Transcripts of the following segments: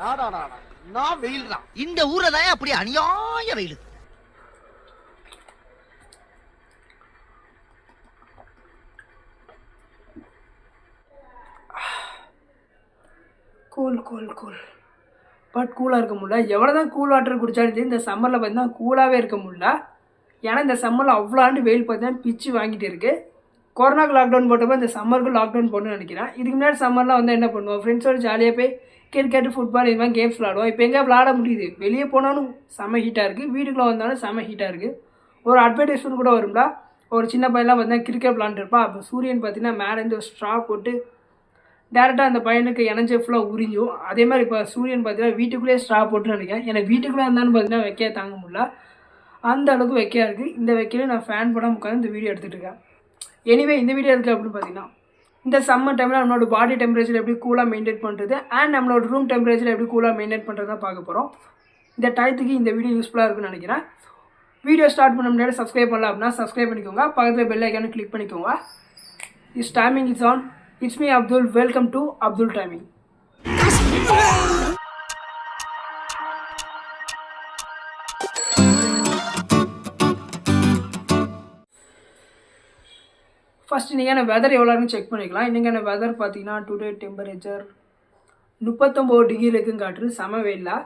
நான் வெயில் தான் இந்த ஊர்ல தான் அப்படி அநியாய வெயில். கூல் கூல் கூல் பட் கூலாக இருக்க முடியல. எவ்வளோ தான் கூல் வாட்டர் குடித்தாலும் சரி இந்த சம்மரில் பார்த்தீங்கன்னா கூலாகவே இருக்க முடியல. ஏன்னா இந்த சம்மரில் அவ்வளோ ஆண்டு வெயில் பார்த்தீங்கன்னா பிச்சு வாங்கிட்டு இருக்கு. கொரோனாக்கு லாக்டவுன் போட்டப்போ இந்த சம்மருக்கு லாக்டவுன் போடணும்னு நினைக்கிறேன். இதுக்கு முன்னாடி சம்மர்லாம் வந்து என்ன பண்ணுவோம்? ஃப்ரெண்ட்ஸோட ஜாலியாக போய் கிரிக்கெட் ஃபுட்பால் இது மாதிரி கேம்ஸ் விளாடுவோம் இப்போ எங்கே விளாட முடியுது? வெளியே போனாலும் செம்ம ஹீட்டாக இருக்குது வீட்டுக்குள்ளே வந்தாலும் செம்ம ஹீட்டாக இருக்குது ஒரு அட்வர்டைஸ்மெண்ட் கூட வரும்டா ஒரு சின்ன பையன்லாம் பார்த்தீங்கன்னா கிரிக்கெட் விளாண்டுருப்பா அப்போ சூரியன் பார்த்தீங்கன்னா மேலேருந்து ஒரு ஸ்ட்ரா போட்டு டேரெக்டாக அந்த பையனுக்கு இணைஞ்ச ஃபுல்லாக உறிஞ்சும். அதே மாதிரி இப்போ சூரியன் பார்த்தீங்கன்னா வீட்டுக்குள்ளேயே ஸ்ட்ரா போட்டு நினைக்கிறேன். எனக்கு வீட்டுக்குள்ளே இருந்தாலும் பார்த்தீங்கன்னா வைக்க தாங்க முடியல. அந்த அளவுக்கு வெக்கையாக இருக்குது இந்த வைக்கையில நான் ஃபேன் போடாமல் உட்காந்து இந்த வீடியோ எடுத்துகிட்டு இருக்கேன். எனிவே இந்த வீடியோ இருக்குது அப்படின்னு பார்த்தீங்கன்னா இந்த சம்மர் டைமில் நம்மளோட பாடி டெம்பரேச்சர் எப்படி கூலாக மெயின்டைன் பண்ணுறது அண்ட் நம்மளோட ரூம் டெம்பரேச்சர் எப்படி கூலாக மெயின்டைன் பண்ணுறது தான் பார்க்க போகிறோம் இந்த டயத்துக்கு இந்த வீடியோ யூஸ்ஃபுல்லாக இருக்கும்னு நினைக்கிறேன். வீடியோ ஸ்டார்ட் பண்ண முன்னாடி சப்ஸ்கிரைப் பண்ணல அப்படின்னா சப்ஸ்கிரைப் பண்ணிக்கோங்க. பக்கத்தில் பெல் ஐக்கானு கிளிக் பண்ணிக்கோங்க. Is timing is on it's me Abdul welcome to Abdul timing first நீங்கள் வெதர் எவ்வளோன்னு செக் பண்ணிக்கலாம். இன்றைக்கான வெதர் பார்த்தீங்கன்னா டுடே டெம்பரேச்சர் முப்பத்தொம்போது டிகிரி இருக்குன்னு காட்டுது. செம வெயிலில்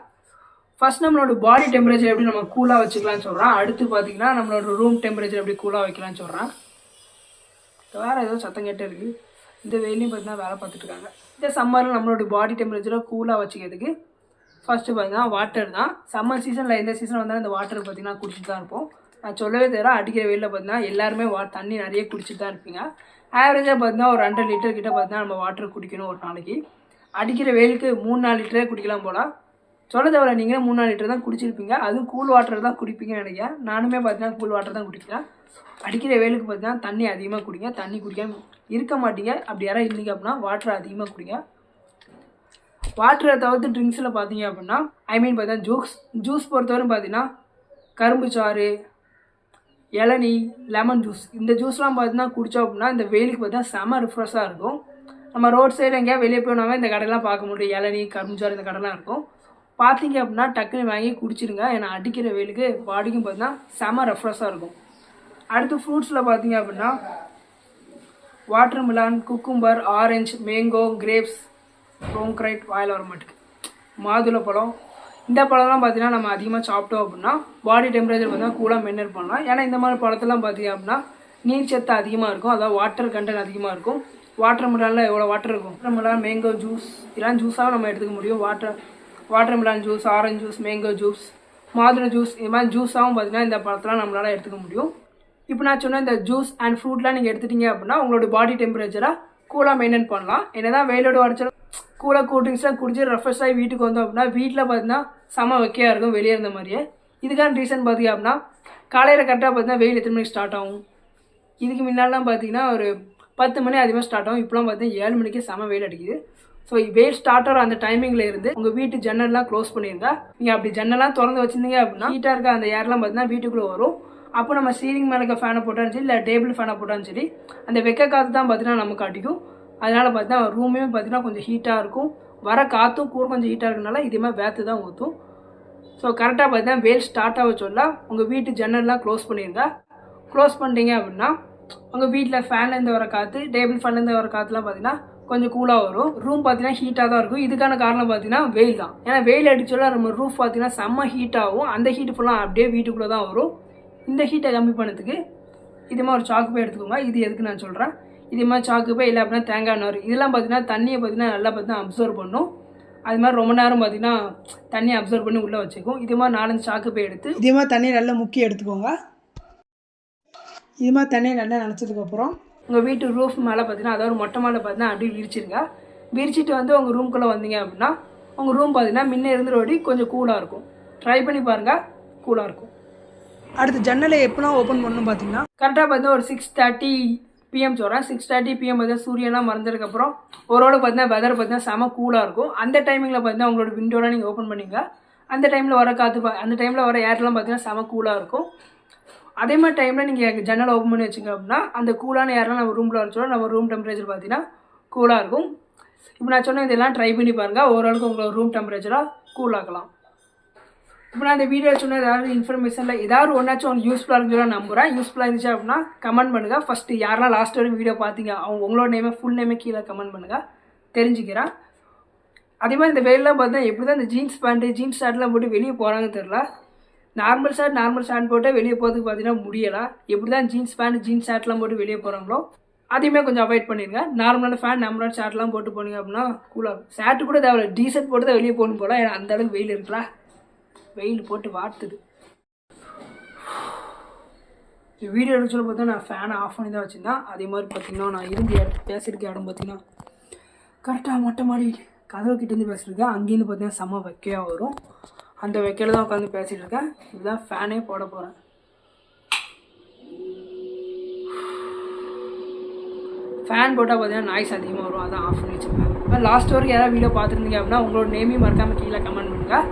ஃபஸ்ட் நம்மளோட பாடி டெம்பரேச்சர் எப்படி நம்ம கூலாக வச்சுக்கலாம்னு சொல்கிறோம் அடுத்து பார்த்தீங்கன்னா நம்மளோட ரூம் டெம்பரேச்சர் எப்படி கூலாக வைக்கலாம்னு சொல்கிறேன் வேறு ஏதோ சத்தம் கேட்டே இருக்குது இந்த வெயிலையும் பார்த்தீங்கன்னா வேலை பார்த்துட்ருக்காங்க இந்த சம்மரில் நம்மளோட பாடி டெம்பரேச்சரை கூலாக வச்சுக்கிறதுக்கு ஃபஸ்ட்டு பார்த்தீங்கன்னா வாட்டர் தான். சம்மர் சீசனில் எந்த சீசன் வந்தாலும் இந்த வாட்டர் பார்த்தீங்கன்னா குடிச்சிட்டு தான் இருப்போம். நான் சொல்லவே தவிர அடிக்கிற வெயிலில் பார்த்தீங்கன்னா எல்லாருமே வா தண்ணி நிறைய குடிச்சிட்டு தான் இருப்பீங்க. ஆவரேஜாக பார்த்தீங்கன்னா ஒரு ரெண்டு லிட்டர் கிட்ட பார்த்தீங்கன்னா நம்ம வாட்டர் குடிக்கணும் ஒரு நாளைக்கு. அடிக்கிற வெயிலுக்கு மூணு நாலு லிட்டரே குடிக்கலாம் போல. சொல்ல தவிர நீங்களே மூணு நாலு லிட்டர் தான் குடிச்சிருப்பீங்க. அதுவும் கூல் வாட்டர் தான் குடிப்பீங்கன்னு நினைக்கிறேன். நானுமே பார்த்தீங்கன்னா கூல் வாட்டர் தான் குடிக்கிறேன் அடிக்கிற வெயிலுக்கு பார்த்தீங்கன்னா தண்ணி அதிகமாக குடிங்க. தண்ணி குடிக்காமல் இருக்க மாட்டீங்க. அப்படி யாராவது இருந்தீங்க அப்படின்னா வாட்டர் அதிகமாக குடிங்க. வாட்டரை தவிர்த்து ட்ரிங்க்ஸில் பார்த்தீங்க அப்படின்னா ஐ மீன் பார்த்தீங்கன்னா ஜூஸ் ஜூஸ் பொறுத்தவரை பார்த்தீங்கன்னா கரும்பு சாறு இளநீ லெமன் ஜூஸ் இந்த ஜூஸ்லாம் பார்த்தீங்கன்னா குடித்தோம் அப்படின்னா இந்த வெயிலுக்கு பார்த்தீங்கன்னா செம ரிஃப்ரெஷ்ஷாக இருக்கும். நம்ம ரோட் சைடு எங்கேயா வெளியே போனாவே இந்த கடையெல்லாம் பார்க்க முடியும். இளநீ கரும்பு இந்த கடைலாம் இருக்கும். பார்த்தீங்க அப்படின்னா டக்குன்னு வாங்கி குடிச்சிருங்க. ஏன்னா அடிக்கிற வெயிலுக்கு பாடிக்கும் பார்த்தீங்கன்னா செம ரெஃப்ரெஷ்ஷாக இருக்கும். அடுத்து ஃப்ரூட்ஸில் பார்த்தீங்க அப்படின்னா watermelon cucumber orange mango grapes ப்ரோங்க்ரைட் வாயில் வர மாட்டுக்கு. மாதுளை பழம் இந்த பழம்லாம் பார்த்தீங்கன்னா நம்ம அதிகமாக சாப்பிட்டோம் அப்படின்னா பாடி டெம்பரேச்சர் பார்த்தீங்கன்னா கூலாக மெயின்டைன் பண்ணலாம். ஏன்னா இந்த மாதிரி பழத்தெல்லாம் பார்த்தீங்க அப்படின்னா நீர் சத்து அதிகமாக இருக்கும். அதாவது வாட்டர் கண்டென்ட் அதிகமாக இருக்கும். வாட்டர் மிலானில் எவ்வளோ வாட்டர் இருக்கும்? வாட்டர் மிலான் மேங்கோ ஜூஸ் இதெல்லாம் ஜூஸாக நம்ம எடுத்துக்க முடியும். Water watermelon juice orange juice mango juice மாதுளை ஜூஸ் இது மாதிரி ஜூஸாகவும் பார்த்தீங்கன்னா இந்த பழத்தெல்லாம் நம்மளால் எடுத்துக்க முடியும். இப்போ நான் சொன்ன இந்த ஜூஸ் அண்ட் ஃப்ரூட்லாம் நீங்கள் எடுத்துட்டீங்க அப்படின்னா உங்களோட பாடி டெம்பரேச்சராக கூலாக மெயின்டைன் பண்ணலாம். என்ன தான் வெயிலோட உடச்சாலும் கூட கூல் ட்ரிங்க்ஸ்லாம் குடிச்சு ரெஃப்ரெஷ் ஆகி வீட்டுக்கு வந்தோம் அப்படின்னா வீட்டில் பார்த்தீங்கன்னா செம வைக்கையாக இருக்கும் வெளியே இருந்த மாதிரியே. இதுக்கான ரீசன் பார்த்தீங்க அப்படின்னா காலையில் கரெக்டாக பார்த்தீங்கன்னா வெயில் எத்தனை மணிக்கு ஸ்டார்ட் ஆகும்? இதுக்கு முன்னாடிலாம் பார்த்தீங்கன்னா ஒரு பத்து மணி அதிகமாக ஸ்டார்ட் ஆகும். இப்போலாம் பார்த்தீங்கன்னா ஏழு மணிக்கு செம வெயில் அடிக்குது. ஸோ வெயில் ஸ்டார்ட் ஆகிற அந்த டைமிங்கில் இருந்து உங்கள் வீட்டு ஜன்னல்லாம் க்ளோஸ் பண்ணியிருந்தா நீங்கள் அப்படி ஜன்னலாம் திறந்து வச்சிருந்தீங்க அப்படின்னா ஹீட்டாக இருக்க அந்த ஏர்லாம் பார்த்தீங்கன்னா வீட்டுக்குள்ளே வரும். அப்போ நம்ம சீலிங் மேலே இருக்க ஃபேனை போட்டாலும் சரி இல்லை டேபிள் ஃபேனை போட்டாலும் சரி அந்த வெக்க காற்று தான் பார்த்தீங்கன்னா நமக்கு அடிக்கும் அதனால் பார்த்தீங்கன்னா ரூமே பார்த்தீங்கன்னா கொஞ்சம் ஹீட்டாக இருக்கும். வர காற்றும் கூட கொஞ்சம் ஹீட்டாக இருக்கனால இதே மாதிரி வேத்து தான் ஊற்றும் ஸோ கரெக்டாக பார்த்தீங்கன்னா வெயில் ஸ்டார்ட் ஆக சொல்ல உங்கள் வீட்டு ஜன்னல்லாம் க்ளோஸ் பண்ணியிருந்தா க்ளோஸ் பண்ணிட்டீங்க அப்படின்னா உங்கள் வீட்டில் ஃபேன்லேருந்து வர காற்று டேபிள் ஃபேன்லேருந்து வர காற்றுலாம் பார்த்தீங்கன்னா கொஞ்சம் கூலாக வரும். ரூம் பார்த்தீங்கன்னா ஹீட்டாக தான் இருக்கும். இதுக்கான காரணம் பார்த்தீங்கன்னா வெயில் தான். ஏன்னா வெயில் அடிச்சோல நம்ம ரூஃப் பார்த்தீங்கன்னா செம்ம ஹீட் ஆகும். அந்த ஹீட் ஃபுல்லாக அப்படியே வீட்டுக்குள்ளே தான் வரும். இந்த ஹீட்டை கம்மி பண்ணதுக்கு இது மாதிரி ஒரு சாக்கு போய் எடுத்துக்கோங்க. இது எதுக்கு நான் சொல்கிறேன் இது மாதிரி சாக்கு பை இல்லை அப்படின்னா தேங்காய் நார் இதெல்லாம் பார்த்தீங்கன்னா தண்ணியை பார்த்தீங்கன்னா நல்லா பார்த்தீங்கன்னா அப்சர்வ் பண்ணும். அது மாதிரி ரொம்ப நேரம் பார்த்தீங்கன்னா தண்ணியை அப்சர்வ் பண்ணி உள்ளே வச்சுக்கும். இது மாதிரி நாலஞ்சு சாக்கு பை எடுத்து இதே மாதிரி தண்ணியை நல்லா முக்கி எடுத்துக்கோங்க. இது மாதிரி தண்ணியை நல்லா நினச்சதுக்கப்புறம் உங்கள் வீட்டு ரூஃப் மேலே பார்த்தீங்கன்னா அதாவது மொட்டை மேலே பார்த்தீங்கன்னா அப்படியே விரிச்சிருங்க. விரிச்சிட்டு வந்து உங்கள் ரூம்குள்ளே வந்தீங்க அப்படின்னா உங்கள் ரூம் பார்த்தீங்கன்னா முன்ன இருந்த ஓடி கொஞ்சம் கூலாக இருக்கும். ட்ரை பண்ணி பாருங்கள் கூலாக இருக்கும். அடுத்து ஜன்னலை எப்போலாம் ஓப்பன் பண்ணணும் பார்த்தீங்கன்னா கரெக்டாக பார்த்தீங்கன்னா ஒரு சிக்ஸ் தேர்ட்டி பிஎம் சொல்கிறேன் சிக்ஸ் தேர்ட்டி பிஎம் பார்த்தீங்கன்னா சூரியன்லாம் மறந்ததுக்கப்புறம் ஓரளவு பார்த்தீங்கன்னா வெதர் பார்த்தீங்கன்னா செம கூலாக இருக்கும். அந்த டைமிங்கில் பார்த்தீங்கன்னா உங்களோட விண்டோலாம் நீங்கள் ஓப்பன் பண்ணிங்க. அந்த டைமில் வர காற்று பா- அந்த டைமில் வர ஏர்லாம் பார்த்தீங்கன்னா செம கூலாக இருக்கும். அதே மாதிரி டைமில் நீங்கள் ஜன்னல் ஓப்பன் பண்ணி வச்சிங்க அப்படின்னா அந்த கூலான ஏர்லாம் நம்ம ரூமில் வச்சோம் நம்ம ரூம் டெம்பரேச்சர் பார்த்தீங்கன்னா கூலாக இருக்கும். இப்போ நான் சொன்ன இதெல்லாம் ட்ரை பண்ணி பாருங்கள் ஓரளவுக்கு உங்களோட ரூம் டெம்பரேச்சராக கூலாக்கலாம் இப்போ நான் இந்த வீடியோ சொன்ன ஏதாவது இன்ஃபர்மேஷனில் ஏதாவது ஒன்றாச்சும் உங்களுக்கு யூஸ்ஃபுல்லாக இருக்குன்னு நம்புகிறேன் யூஸ்ஃபுல்லாக இருந்துச்சு அப்படின்னா கமெண்ட் பண்ணுங்கள் ஃபஸ்ட்டு யாரெல்லாம் லாஸ்ட் வரைக்கும் வீடியோ பார்த்தீங்க அவங்க உங்களோட நேமே ஃபுல் நேமே கீழே கமெண்ட் பண்ணுங்கள் தெரிஞ்சுக்கிறேன். அதே மாதிரி இந்த வெயிலெலாம் பார்த்தா எப்படி தான் இந்த ஜீன்ஸ் பேண்ட்டு ஜீன்ஸ் ஷர்ட்லாம் போட்டு வெளியே போகிறாங்கன்னு தெரில நார்மல் ஷர்ட் நார்மல் ஷர்ட் போட்டு வெளியே போகிறதுக்கு பார்த்தீங்கன்னா முடியலை. எப்படி தான் ஜீன்ஸ் பேண்ட் ஜீன்ஸ் ஷர்ட்லாம் போட்டு வெளியே போகிறாங்களோ அதையுமே கொஞ்சம் அவாய்ட் பண்ணிடுங்க நார்மலான ஃபேன் நார்மலான ஷர்ட்லாம் போட்டு போனீங்க அப்படின்னா கூலாகும் ஷர்ட்டு கூட தேவையில்ல. டீசர்ட் போட்டு தான் வெளியே போகணும் போகலாம் ஏன்னா அந்த அளவுக்கு வெயில் இருக்குல்ல. வெயில் போட்டு வாட்டுது வீடியோ எடுத்து பார்த்தா நான் ஃபேனை ஆஃப் பண்ணி தான் வச்சுருந்தேன். அதே மாதிரி பார்த்தீங்கன்னா நான் இருந்து இடம் பேசியிருக்க இடம் பார்த்தீங்கன்னா கரெக்டாக மொட்டை மாடி கதவு கிட்டேருந்து பேசியிருக்கேன் அங்கேருந்து பார்த்தீங்கன்னா செம்ம வைக்கையாக வரும். அந்த வைக்கையில் தான் உட்காந்து பேசிகிட்டு இருக்கேன். இதுதான் ஃபேனே போட போகிறேன் ஃபேன் போட்டால் பார்த்தீங்கன்னா நாய்ஸ் அதிகமாக வரும். அதான் ஆஃப் பண்ணி வச்சுருப்பேன். லாஸ்ட் வரைக்கும் யாராவது வீடியோ பார்த்துருந்தீங்க அப்படின்னா உங்களோட நேமையும் மறக்காமல் கீழே கமெண்ட் பண்ணுங்கள்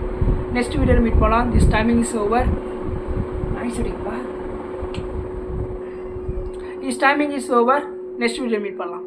நெக்ஸ்ட் வீடியோவில் மீட் பண்ணலாம். This timing is over ஐஸ்வரிப்பா is timing is over next video meet பண்ணலாம்.